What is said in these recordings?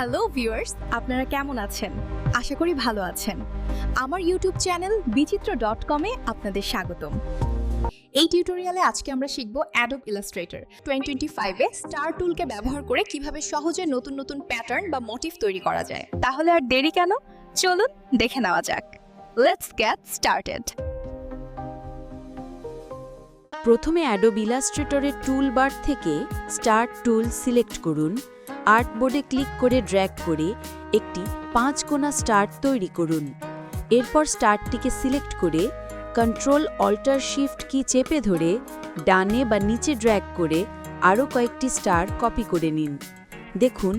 Hello viewers আপনারা কেমন আছেন? আশা করি ভালো আছেন। আমার ইউটিউব চ্যানেল বিচিত্র ডট কমে আপনাদের স্বাগতম। এই টিউটোরিয়ালে আজকে আমরা শিখব অ্যাডোব ইলাস্ট্রেটর টোয়েন্টি টোয়েন্টি ফাইভে স্টার টুলকে ব্যবহার করে কীভাবে সহজে নতুন নতুন প্যাটার্ন বা মোটিভ তৈরি করা যায়। তাহলে আর দেরি কেন? চলুন দেখে নেওয়া যাক। লেটস গেট স্টার্টেড প্রথমে অ্যাডোব ইলাস্ট্রেটরের টুল বার থেকে স্টার্ট টুল সিলেক্ট করুন। আর্টবোর্ডে ক্লিক করে ড্র্যাগ করে একটি পাঁচ কোণা স্টার তৈরি করুন। এরপর স্টারটিকে সিলেক্ট করে কন্ট্রোল অল্টার শিফট কি চেপে ধরে ডানে বা নিচে ড্র্যাগ করে আরও কয়েকটি স্টার কপি করে নিন। দেখুন,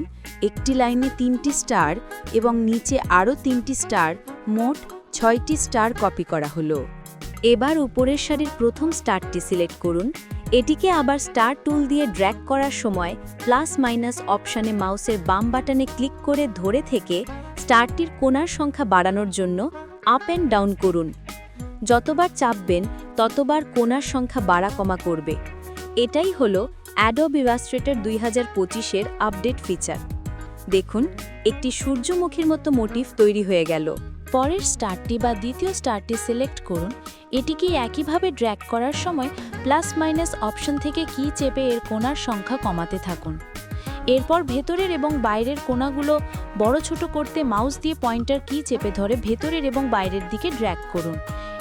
একটি লাইনে তিনটি স্টার এবং নিচে আরও তিনটি স্টার, মোট ছয়টি স্টার কপি করা হলো। এবার উপরের সারির প্রথম স্টারটি সিলেক্ট করুন এটিকে আবার স্টার টুল দিয়ে ড্র্যাগ করার সময় প্লাস মাইনাস অপশানে মাউসের বাম বাটনে ক্লিক করে ধরে থেকে স্টারটির কোনার সংখ্যা বাড়ানোর জন্য আপ অ্যান্ড ডাউন করুন। যতবার চাপবেন, ততবার কোনার সংখ্যা বাড়া কমা করবে। এটাই হলো অ্যাডোব ইলাস্ট্রেটর দুই হাজার পঁচিশের আপডেট ফিচার। দেখুন, একটি সূর্যমুখীর মতো মোটিভ তৈরি হয়ে গেল। পরের স্টারটি বা দ্বিতীয় স্টারটি সিলেক্ট করুন। এটিকে একইভাবে ড্র্যাগ করার সময় প্লাস মাইনাস অপশন থেকে কি চেপে এর কোণার সংখ্যা কমাতে থাকুন। এরপর ভেতরের এবং বাইরের কোণাগুলো বড় ছোট করতে মাউস দিয়ে পয়েন্টার কি চেপে ধরে ভেতরের এবং বাইরের দিকে ড্র্যাগ করুন।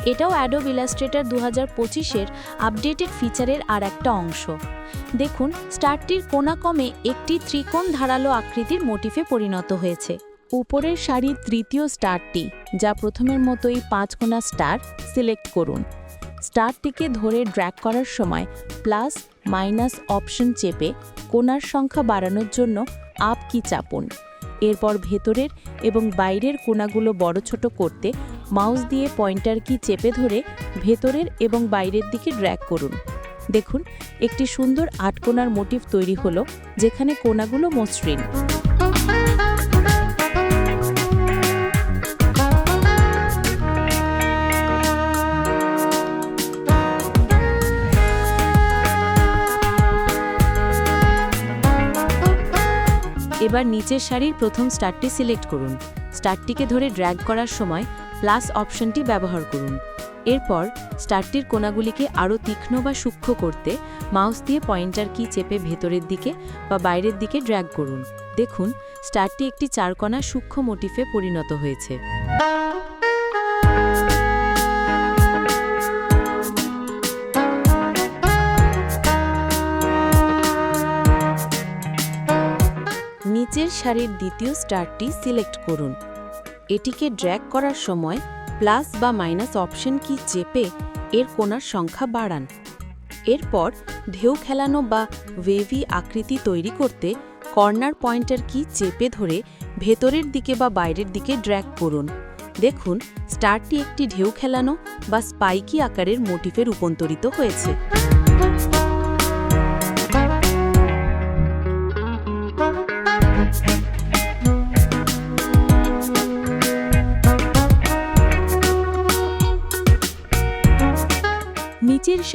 এটাও অ্যাডোব ইলাস্ট্রেটর দু হাজার পঁচিশের আপডেটেড ফিচারের আর একটা অংশ। দেখুন, স্টারটির কোনা কমে একটি ত্রিকোণ ধারালো আকৃতির মোটিফে পরিণত হয়েছে। উপরের সারির তৃতীয় স্টারটি, যা প্রথমের মতোই পাঁচকোনা স্টার, সিলেক্ট করুন। স্টারটিকে ধরে ড্র্যাগ করার সময় প্লাস, মাইনাস অপশন চেপে কোনার সংখ্যা বাড়ানোর জন্য আপ কি চাপুন। এরপর ভেতরের এবং বাইরের কোনাগুলো বড় ছোট করতে মাউস দিয়ে পয়েন্টার কি চেপে ধরে ভেতরের এবং বাইরের দিকে ড্র্যাগ করুন। দেখুন, একটি সুন্দর আটকোনার মোটিভ তৈরি হলো, যেখানে কোনাগুলো মসৃণ। এবার নিচের সারির প্রথম স্টারটি সিলেক্ট করুন। স্টারটিকে ধরে ড্র্যাগ করার সময় প্লাস অপশনটি ব্যবহার করুন। এরপর স্টারটির কোনাগুলিকে আরও তীক্ষ্ণ বা সূক্ষ্ম করতে মাউস দিয়ে পয়েন্টার কি চেপে ভেতরের দিকে বা বাইরের দিকে ড্র্যাগ করুন। দেখুন, স্টারটি একটি চারকোনা সূক্ষ্ম মোটিফে পরিণত হয়েছে। নিচের সারির দ্বিতীয় স্টারটি সিলেক্ট করুন। এটিকে ড্র্যাগ করার সময় প্লাস বা মাইনাস অপশন কি চেপে এর কোনার সংখ্যা বাড়ান। এরপর ঢেউ খেলানো বা ওয়েভি আকৃতি তৈরি করতে কর্নার পয়েন্টার কি চেপে ধরে ভেতরের দিকে বা বাইরের দিকে ড্র্যাগ করুন। দেখুন, স্টারটি একটি ঢেউ খেলানো বা স্পাইকি আকারের মোটিফে রূপান্তরিত হয়েছে।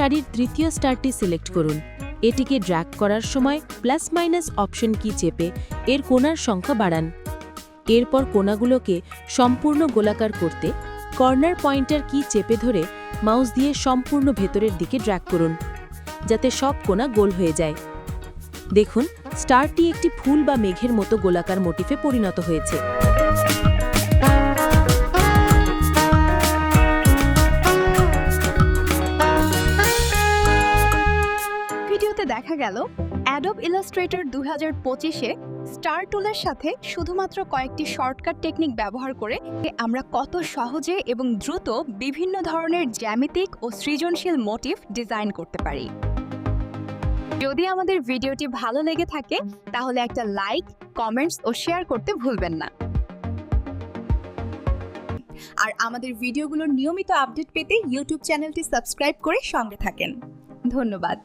সারির তৃতীয় স্টারটি সিলেক্ট করুন। এটিকে ড্র্যাগ করার সময় প্লাস মাইনাস অপশন কি চেপে এর কোনার সংখ্যা বাড়ান। এরপর কোনাগুলোকে সম্পূর্ণ গোলাকার করতে কর্নার পয়েন্টার কি চেপে ধরে মাউস দিয়ে সম্পূর্ণ ভেতরের দিকে ড্র্যাগ করুন, যাতে সব কোনা গোল হয়ে যায়। দেখুন, স্টারটি একটি ফুল বা মেঘের মতো গোলাকার মোটিফে পরিণত হয়েছে। দেখা গেল অ্যাডব ইলাস্ট্রেটর দু হাজার পঁচিশে স্টার টুলের সাথে শুধুমাত্র কয়েকটি শর্টকাট টেকনিক ব্যবহার করে আমরা কত সহজে এবং দ্রুত বিভিন্ন ধরনের জ্যামিতিক ও সৃজনশীল মোটিভ ডিজাইন করতে পারি। যদি আমাদের ভিডিওটি ভালো লেগে থাকে, তাহলে একটা লাইক কমেন্টস ও শেয়ার করতে ভুলবেন না। আর আমাদের ভিডিওগুলোর নিয়মিত আপডেট পেতে ইউটিউব চ্যানেলটি সাবস্ক্রাইব করে সঙ্গে থাকেন। ধন্যবাদ।